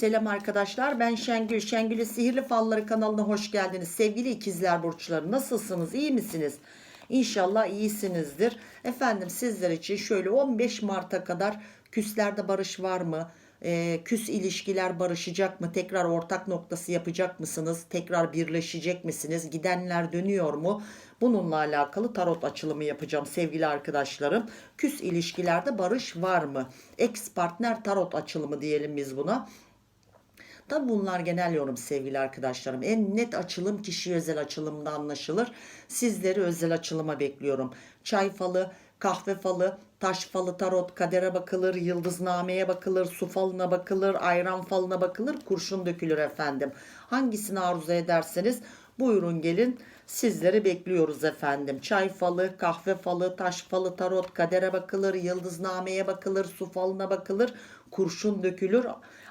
Selam arkadaşlar ben Şengül. Şengül'ün Sihirli Falları kanalına hoş geldiniz. Sevgili ikizler burçları nasılsınız iyi misiniz? İnşallah iyisinizdir. Efendim sizler için şöyle 15 Mart'a kadar küslerde barış var mı? Ee, küs ilişkiler barışacak mı? Tekrar ortak noktası yapacak mısınız? Tekrar birleşecek misiniz? Gidenler dönüyor mu? Bununla alakalı tarot açılımı yapacağım sevgili arkadaşlarım. Küs ilişkilerde barış var mı? Ex partner tarot açılımı diyelim biz buna. Tabi bunlar genel yorum sevgili arkadaşlarım. En net açılım kişi özel açılımda anlaşılır. Sizleri özel açılıma bekliyorum. Çay falı, kahve falı, taş falı, tarot, kadere bakılır, yıldıznameye bakılır, su falına bakılır, ayran falına bakılır, kurşun dökülür efendim. Hangisini arzu ederseniz buyurun gelin sizleri bekliyoruz efendim. Çay falı, kahve falı, taş falı, tarot, kadere bakılır, yıldıznameye bakılır, su falına bakılır, kurşun dökülür,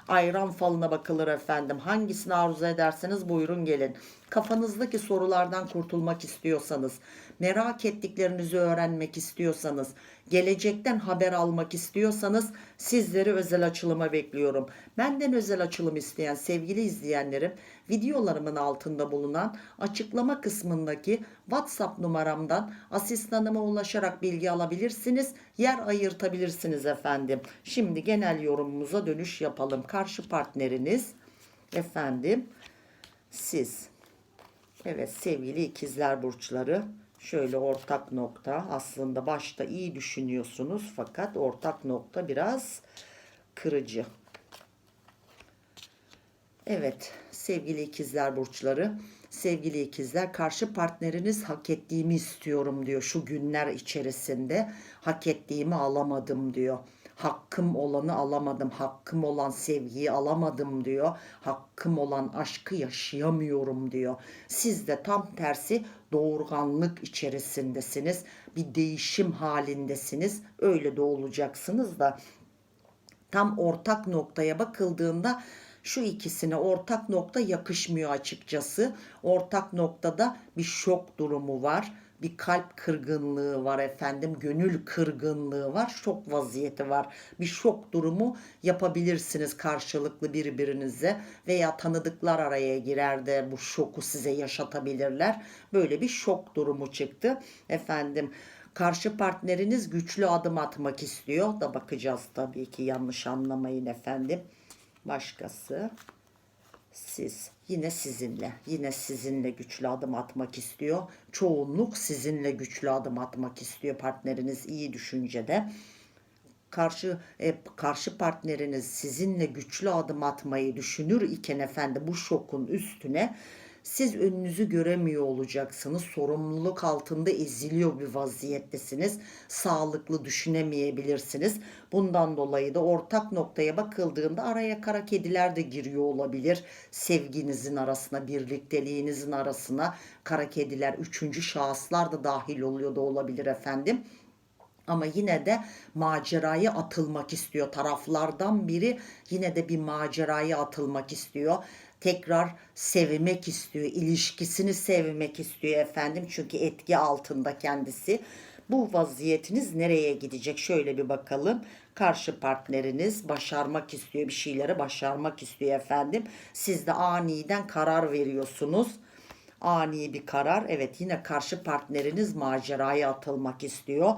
ayran falına bakılır efendim. Hangisini arzu ederseniz buyurun gelin. Kafanızdaki sorulardan kurtulmak istiyorsanız, merak ettiklerinizi öğrenmek istiyorsanız, gelecekten haber almak istiyorsanız sizleri özel açılıma bekliyorum. Benden özel açılım isteyen sevgili izleyenlerim videolarımın altında bulunan açıklama kısmındaki WhatsApp numaramdan asistanıma ulaşarak bilgi alabilirsiniz. Yer ayırtabilirsiniz efendim. Şimdi genel yorumumuza dönüş yapalım. Karşı partneriniz efendim siz. Evet sevgili ikizler burçları şöyle ortak nokta aslında başta iyi düşünüyorsunuz fakat ortak nokta biraz kırıcı. Evet sevgili ikizler burçları sevgili ikizler karşı partneriniz hak ettiğimi istiyorum diyor şu günler içerisinde hak ettiğimi alamadım diyor hakkım olanı alamadım. Hakkım olan sevgiyi alamadım diyor. Hakkım olan aşkı yaşayamıyorum diyor. Siz de tam tersi doğurganlık içerisindesiniz. Bir değişim halindesiniz. Öyle de olacaksınız da tam ortak noktaya bakıldığında şu ikisine ortak nokta yakışmıyor açıkçası. Ortak noktada bir şok durumu var. Bir kalp kırgınlığı var efendim. Gönül kırgınlığı var. Şok vaziyeti var. Bir şok durumu yapabilirsiniz karşılıklı birbirinize veya tanıdıklar araya girer de bu şoku size yaşatabilirler. Böyle bir şok durumu çıktı. Efendim Karşı partneriniz güçlü adım atmak istiyor da bakacağız tabii ki yanlış anlamayın efendim. Başkası siz yine sizinle yine sizinle güçlü adım atmak istiyor. Çoğunluk sizinle güçlü adım atmak istiyor partneriniz iyi düşüncede. Karşı e, karşı partneriniz sizinle güçlü adım atmayı düşünür iken efendim bu şokun üstüne siz önünüzü göremiyor olacaksınız. Sorumluluk altında eziliyor bir vaziyettesiniz. Sağlıklı düşünemeyebilirsiniz. Bundan dolayı da ortak noktaya bakıldığında araya kara kediler de giriyor olabilir. Sevginizin arasına, birlikteliğinizin arasına kara kediler, üçüncü şahıslar da dahil oluyor da olabilir efendim ama yine de maceraya atılmak istiyor. Taraflardan biri yine de bir maceraya atılmak istiyor. Tekrar sevmek istiyor. ilişkisini sevmek istiyor efendim. Çünkü etki altında kendisi. Bu vaziyetiniz nereye gidecek? Şöyle bir bakalım. Karşı partneriniz başarmak istiyor. Bir şeyleri başarmak istiyor efendim. Siz de aniden karar veriyorsunuz ani bir karar. Evet yine karşı partneriniz maceraya atılmak istiyor.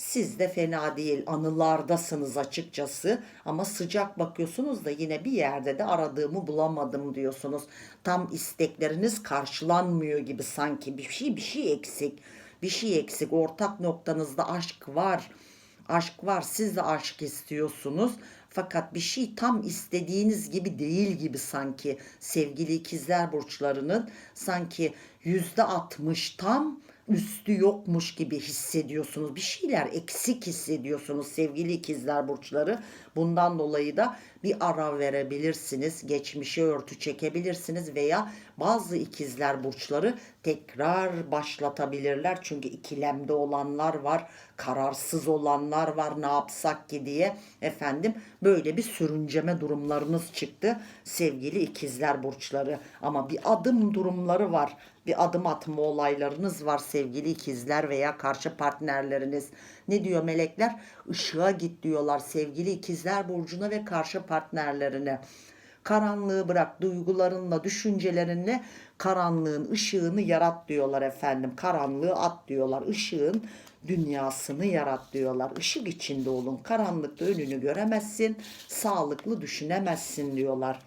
Siz de fena değil anılardasınız açıkçası ama sıcak bakıyorsunuz da yine bir yerde de aradığımı bulamadım diyorsunuz. Tam istekleriniz karşılanmıyor gibi sanki bir şey bir şey eksik. Bir şey eksik. Ortak noktanızda aşk var. Aşk var. Siz de aşk istiyorsunuz. Fakat bir şey tam istediğiniz gibi değil gibi sanki sevgili ikizler burçlarının sanki yüzde altmış tam üstü yokmuş gibi hissediyorsunuz. Bir şeyler eksik hissediyorsunuz sevgili ikizler burçları. Bundan dolayı da bir ara verebilirsiniz. Geçmişe örtü çekebilirsiniz veya bazı ikizler burçları tekrar başlatabilirler. Çünkü ikilemde olanlar var, kararsız olanlar var ne yapsak ki diye efendim böyle bir sürünceme durumlarınız çıktı sevgili ikizler burçları. Ama bir adım durumları var. Bir adım atma olaylarınız var sevgili ikizler veya karşı partnerleriniz. Ne diyor melekler? Işığa git diyorlar sevgili ikizler burcuna ve karşı partnerlerine. Karanlığı bırak duygularınla, düşüncelerinle karanlığın ışığını yarat diyorlar efendim. Karanlığı at diyorlar. Işığın dünyasını yarat diyorlar. Işık içinde olun. Karanlıkta önünü göremezsin. Sağlıklı düşünemezsin diyorlar.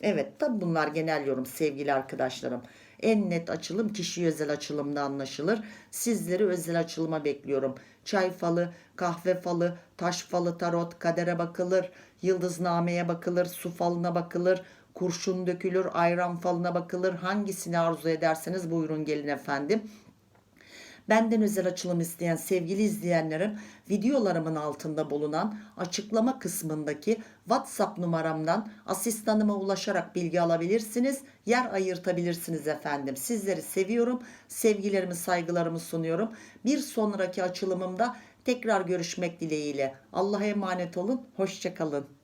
Evet tabi bunlar genel yorum sevgili arkadaşlarım. En net açılım kişi özel açılımda anlaşılır. Sizleri özel açılıma bekliyorum. Çay falı, kahve falı, taş falı, tarot, kadere bakılır, yıldıznameye bakılır, su falına bakılır, kurşun dökülür, ayran falına bakılır. Hangisini arzu ederseniz buyurun gelin efendim. Benden özel açılım isteyen sevgili izleyenlerim videolarımın altında bulunan açıklama kısmındaki WhatsApp numaramdan asistanıma ulaşarak bilgi alabilirsiniz. Yer ayırtabilirsiniz efendim. Sizleri seviyorum. Sevgilerimi, saygılarımı sunuyorum. Bir sonraki açılımımda tekrar görüşmek dileğiyle. Allah'a emanet olun. Hoşçakalın.